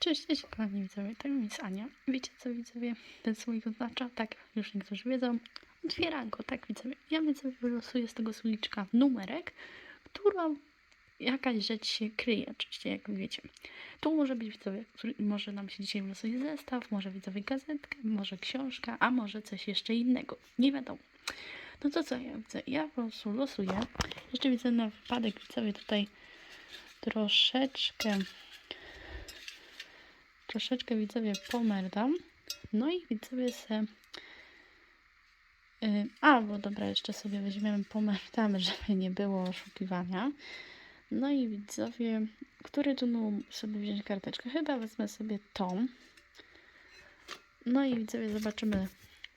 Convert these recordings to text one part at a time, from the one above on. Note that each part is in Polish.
Cześć, cześć kochani widzowie, to jest Ania. Wiecie co widzowie ten słoik oznacza? Tak, już niektórzy wiedzą. Otwieranko, tak widzowie. Ja widzowie wylosuję z tego słoiczka numerek, którą jakaś rzecz się kryje, oczywiście jak wiecie. Tu może być widzowie, który, może nam się dzisiaj wylosuje zestaw, może widzowie gazetkę, może książka, a może coś jeszcze innego. Nie wiadomo. No to co ja widzę? Ja po prostu losuję. Jeszcze widzę na wypadek widzowie tutaj troszeczkę troszeczkę widzowie pomerdam. No i widzowie se... Yy, albo dobra, jeszcze sobie weźmiemy pomerdamy, żeby nie było oszukiwania. No i widzowie, który tu sobie wziąć karteczkę? Chyba wezmę sobie tą. No i widzowie, zobaczymy,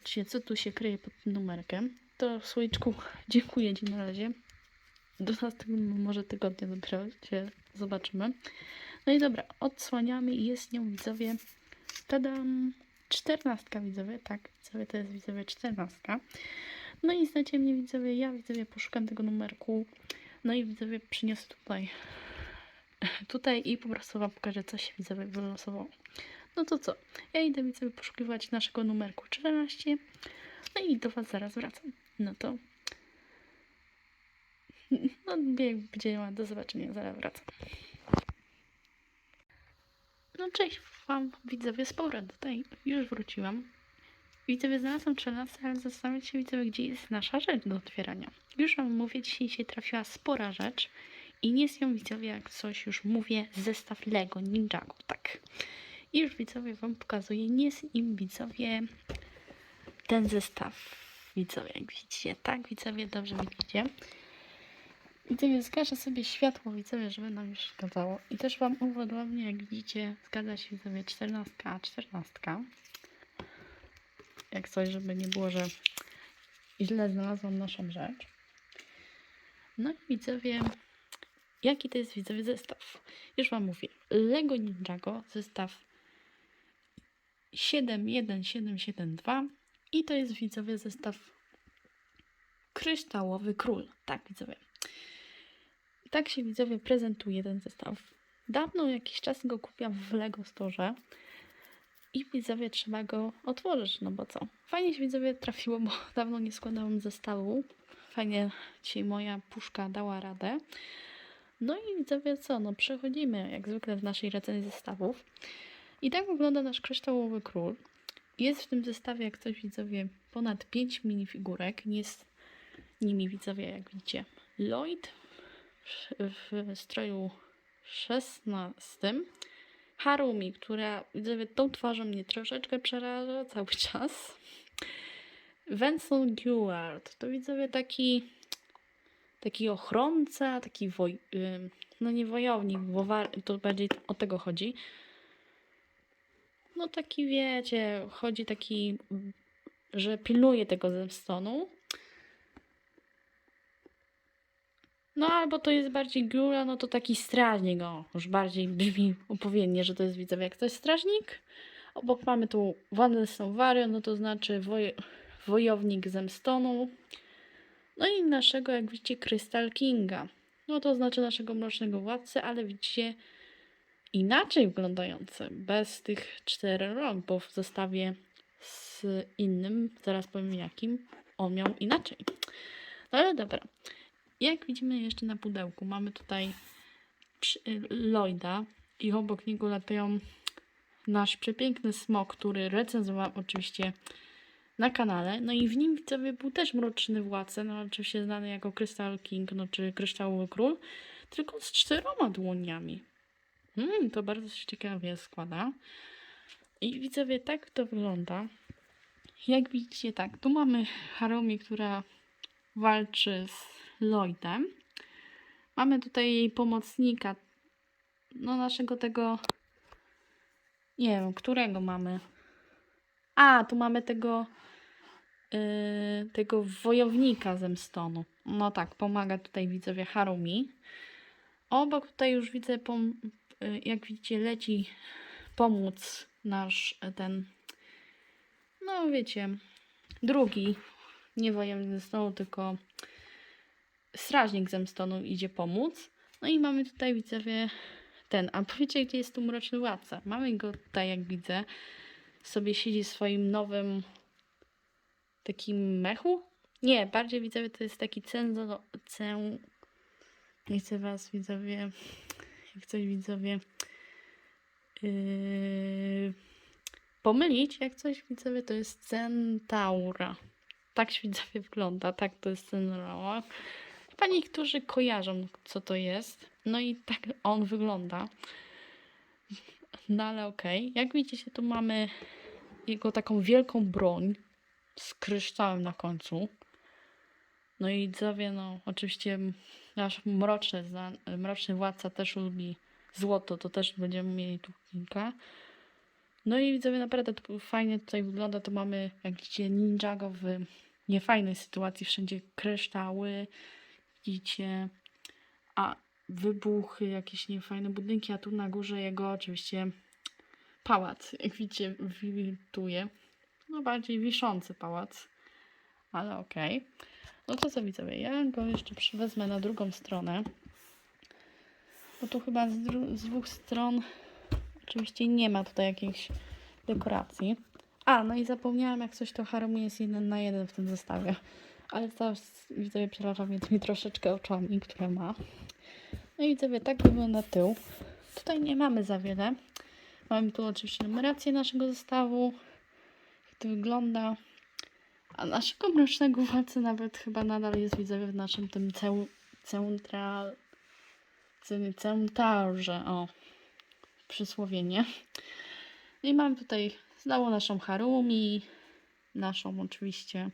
czy- co tu się kryje pod tym numerkiem. To słoiczku dziękuję Ci na razie. Do następnego może tygodnia dopiero się zobaczymy. No i dobra, odsłaniamy i jest nią widzowie. Tadam! Czternastka widzowie, tak, widzowie, to jest widzowie czternastka. No i znacie mnie widzowie, ja widzowie poszukam tego numerku. No i widzowie przyniosę tutaj tutaj i po prostu wam pokażę, co się widzowie wylosowało. No to co? Ja idę widzowie poszukiwać naszego numerku 14. No i do was zaraz wracam. No to no bieg będzie miała. Do zobaczenia, zaraz wracam. No cześć wam widzowie z tutaj już wróciłam. Widzowie znalazłam 13, ale zastanawiam się widzowie, gdzie jest nasza rzecz do otwierania. Już wam mówię, dzisiaj się trafiła spora rzecz i nie jest ją widzowie, jak coś już mówię, zestaw Lego Ninjago, tak. I już widzowie wam pokazuję, nie jest im widzowie ten zestaw. Widzowie, jak widzicie, tak widzowie, dobrze widzicie. Widzowie, zgaszę sobie światło, widzowie, żeby nam już zgadzało. I też Wam udowodnię, jak widzicie, zgadza się widzowie 14, a 14. Jak coś, żeby nie było, że źle znalazłam naszą rzecz. No i widzowie, jaki to jest widzowie zestaw? Już Wam mówię. Lego Ninjago, zestaw 71772 i to jest widzowie zestaw Kryształowy Król. Tak widzowie. Tak się widzowie prezentuje ten zestaw. Dawno jakiś czas go kupiłam w Lego Store i widzowie trzeba go otworzyć, no bo co? Fajnie się widzowie trafiło, bo dawno nie składałam zestawu. Fajnie dzisiaj moja puszka dała radę. No i widzowie co? No przechodzimy jak zwykle w naszej recenzji zestawów. I tak wygląda nasz kryształowy król. Jest w tym zestawie, jak coś widzowie, ponad 5 minifigurek. Jest nimi widzowie, jak widzicie, Lloyd w stroju 16. Harumi, która widzowie tą twarzą mnie troszeczkę przeraża cały czas. Vincent Geward, to widzowie taki taki ochronca, taki woj, no nie wojownik, bo wa- to bardziej o tego chodzi. No taki wiecie, chodzi taki, że pilnuje tego zemstonu. No albo to jest bardziej góra, no to taki strażnik, o, już bardziej brzmi opowiednie, że to jest widzowie jak ktoś strażnik. Obok mamy tu Wandę Wario, no to znaczy woj wojownik zemstonu. No i naszego, jak widzicie, Crystal Kinga. No to znaczy naszego mrocznego władcę, ale widzicie inaczej wyglądające, bez tych czterech rąk, bo w zestawie z innym, zaraz powiem jakim, on miał inaczej. No ale dobra. Jak widzimy jeszcze na pudełku, mamy tutaj Lloyda i obok niego latają nasz przepiękny smok, który recenzowałam oczywiście na kanale. No i w nim widzowie był też mroczny władca, no oczywiście znany jako Crystal King, no czy Kryształowy Król, tylko z czteroma dłoniami. Mm, to bardzo się ciekawie składa. I widzowie, tak to wygląda. Jak widzicie, tak, tu mamy Harumi, która walczy z Lloydem. Mamy tutaj jej pomocnika, no naszego tego, nie wiem, którego mamy. A, tu mamy tego, yy, tego wojownika zemstonu. No tak, pomaga tutaj widzowie Harumi. Obok tutaj już widzę, yy, jak widzicie, leci pomóc nasz e, ten, no wiecie, drugi, nie wojownik zemstonu, tylko strażnik zemstonu idzie pomóc. No i mamy tutaj widzowie ten. A powiecie, gdzie jest tu mroczny władca? Mamy go tutaj, jak widzę. Sobie siedzi w swoim nowym takim mechu? Nie, bardziej widzowie to jest taki cenzo... Cę... Nie chcę was widzowie... Jak coś widzowie... Yy... Pomylić, jak coś widzowie to jest centaura. Tak widzowie wygląda, tak to jest centaura. Chyba niektórzy kojarzą, co to jest. No i tak on wygląda. No ale okej. Jak widzicie, tu mamy jego taką wielką broń z kryształem na końcu. No i widzowie, no oczywiście nasz mroczny, mroczny władca też lubi złoto, to też będziemy mieli tu kilka. No i widzowie, naprawdę to fajnie tutaj wygląda, to mamy, jak widzicie, Ninjago w niefajnej sytuacji, wszędzie kryształy, widzicie, a wybuchy, jakieś niefajne budynki, a tu na górze jego oczywiście pałac, jak widzicie, wiwituje. No bardziej wiszący pałac, ale okej. No to co widzowie, ja go jeszcze przywezmę na drugą stronę, bo tu chyba z, z dwóch stron oczywiście nie ma tutaj jakiejś dekoracji. A, no i zapomniałam, jak coś to Harumi jest jeden na jeden w tym zestawie. Ale teraz widzowie przeraża mnie tymi troszeczkę oczami, które ma. No i widzowie, tak wygląda tył. Tutaj nie mamy za wiele. Mamy tu oczywiście numerację naszego zestawu. Jak to wygląda. A naszego mrocznego władcy nawet chyba nadal jest widzowie w naszym tym ceu, central... ce- Centarze. O, przysłowienie. I mamy tutaj znowu naszą Harumi, naszą oczywiście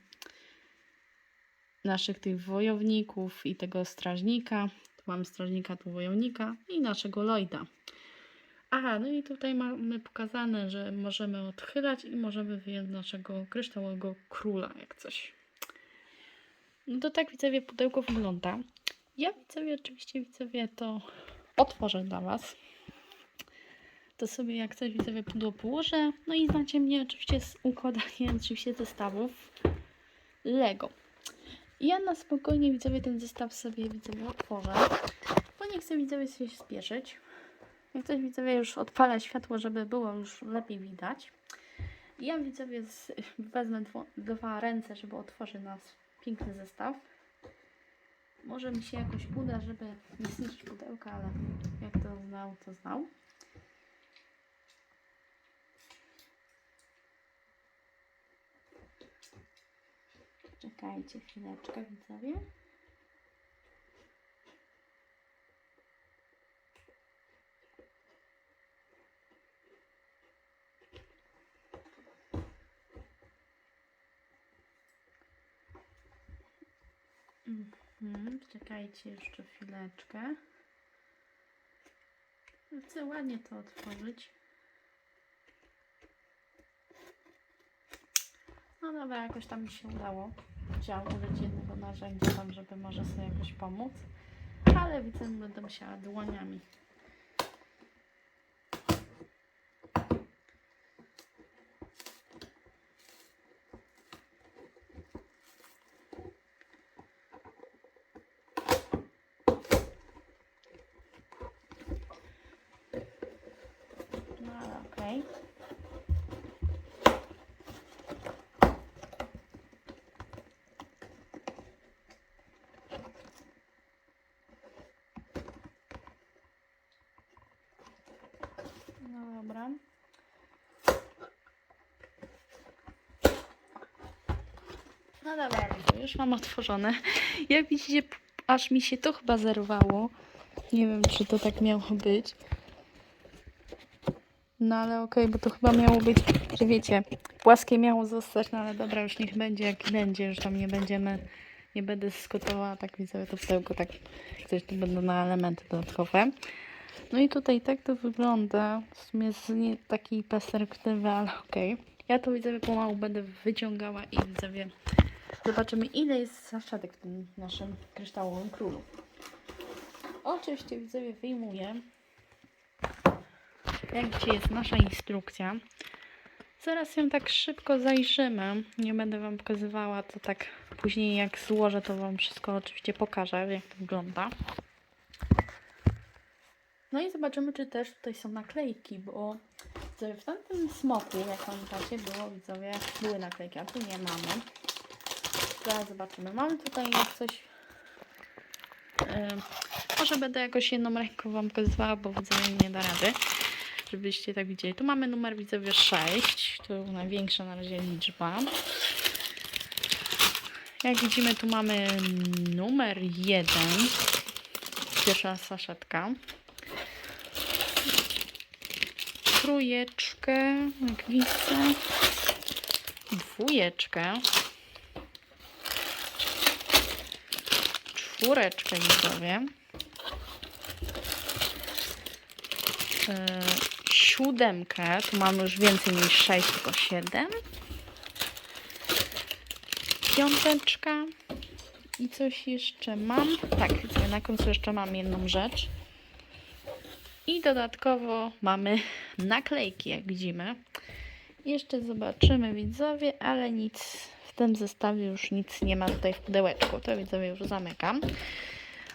naszych tych wojowników i tego strażnika. Tu mamy strażnika, tu wojownika i naszego Lloyda. Aha, no i tutaj mamy pokazane, że możemy odchylać i możemy wyjąć naszego kryształowego króla, jak coś. No to tak widzowie pudełko wygląda. Ja widzowie, oczywiście widzowie to otworzę dla Was. To sobie jak coś widzowie pudło położę. No i znacie mnie oczywiście z układaniem oczywiście zestawów Lego. I Ja na spokojnie widzowie ten zestaw sobie widzowie otworzę, bo nie chcę widzowie się spieszyć. Jak coś widzowie już odpala światło, żeby było już lepiej widać. I Ja widzowie z, wezmę dwo, dwa ręce, żeby otworzyć nasz piękny zestaw. Może mi się jakoś uda, żeby nie zniszczyć pudełka, ale jak to znał, to znał. Czekajcie chwileczkę, widzowie. Mhm, czekajcie jeszcze chwileczkę. Chcę ładnie to otworzyć. No dobra, jakoś tam mi się udało. Chciałam użyć jednego narzędzia tam, żeby może sobie jakoś pomóc. Ale widzę, że będę musiała dłoniami. No. No dobra. No dobra, widzę, już mam otworzone. Jak widzicie, aż mi się to chyba zerwało. Nie wiem, czy to tak miało być. No ale okej, bo to chyba miało być, że wiecie, płaskie miało zostać, no ale dobra, już niech będzie jak będzie, już tam nie będziemy, nie będę dyskutowała, tak widzę to pudełko, tak, coś tu będą na elementy dodatkowe. No i tutaj tak to wygląda, w sumie z nie takiej perspektywy, ale okej. Ja to widzowie pomału będę wyciągała i widzowie zobaczymy ile jest zaszatek w tym naszym kryształowym królu. Oczywiście widzowie wyjmuję. Jak dzisiaj jest nasza instrukcja. Zaraz ją tak szybko zajrzymy. Nie będę Wam pokazywała, to tak później jak złożę, to Wam wszystko oczywiście pokażę, jak to wygląda. No i zobaczymy, czy też tutaj są naklejki, bo w tamtym smoku, jak pamiętacie, było, widzowie, były naklejki, a tu nie mamy. Zobaczymy. Mamy tutaj coś... Ym, może będę jakoś jedną ręką Wam pokazywała, bo widzowie nie da rady, żebyście tak widzieli. Tu mamy numer widzowie 6, to największa na razie liczba. Jak widzimy, tu mamy numer 1, pierwsza saszetka. Trójeczkę, jak widzę. Dwójeczkę. Czwóreczkę widzowie. Yy, siódemkę. Tu mamy już więcej niż 6, tylko 7. Piąteczka. I coś jeszcze mam. Tak, na końcu jeszcze mam jedną rzecz. I dodatkowo mamy naklejki, jak widzimy. Jeszcze zobaczymy widzowie, ale nic w tym zestawie już nic nie ma tutaj w pudełeczku. To widzowie już zamykam.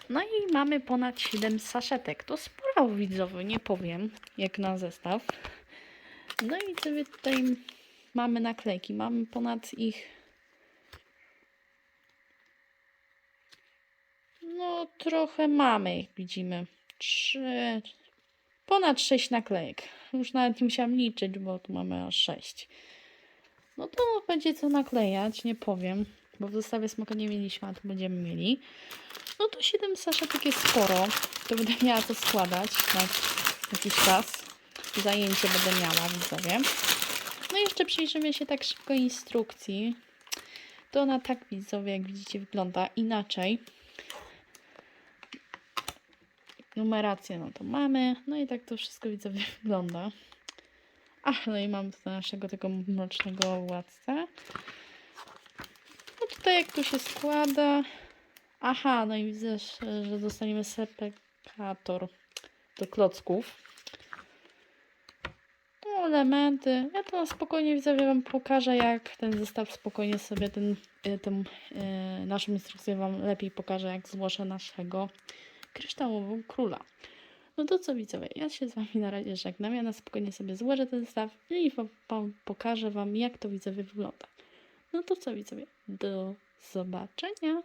No i mamy ponad 7 saszetek. To sporo widzowie, nie powiem, jak na zestaw. No i sobie tutaj mamy naklejki. Mamy ponad ich No, trochę mamy, jak widzimy. Trzy, ponad sześć naklejek. Już nawet nie musiałam liczyć, bo tu mamy aż sześć. No to będzie co naklejać, nie powiem, bo w zestawie smoka nie mieliśmy, a tu będziemy mieli. No to 7 saszetek jest sporo. To będę miała to składać na jakiś czas. Zajęcie będę miała, widzowie. No i jeszcze przyjrzymy się tak szybko instrukcji. To ona tak, widzowie, jak widzicie, wygląda inaczej numerację, no to mamy. No i tak to wszystko widzowie wygląda. Ach, no i mamy tutaj naszego tego mrocznego władcę. No tutaj jak to się składa. Aha, no i widzę, że dostaniemy sepekator do klocków. No, elementy. Ja to spokojnie widzowie wam pokażę, jak ten zestaw spokojnie sobie ten, y, tą y, naszą instrukcję wam lepiej pokażę, jak złożę naszego kryształową króla. No to co widzowie, ja się z Wami na razie żegnam, ja na spokojnie sobie złożę ten zestaw i pokażę Wam, jak to widzowie wygląda. No to co widzowie, do zobaczenia.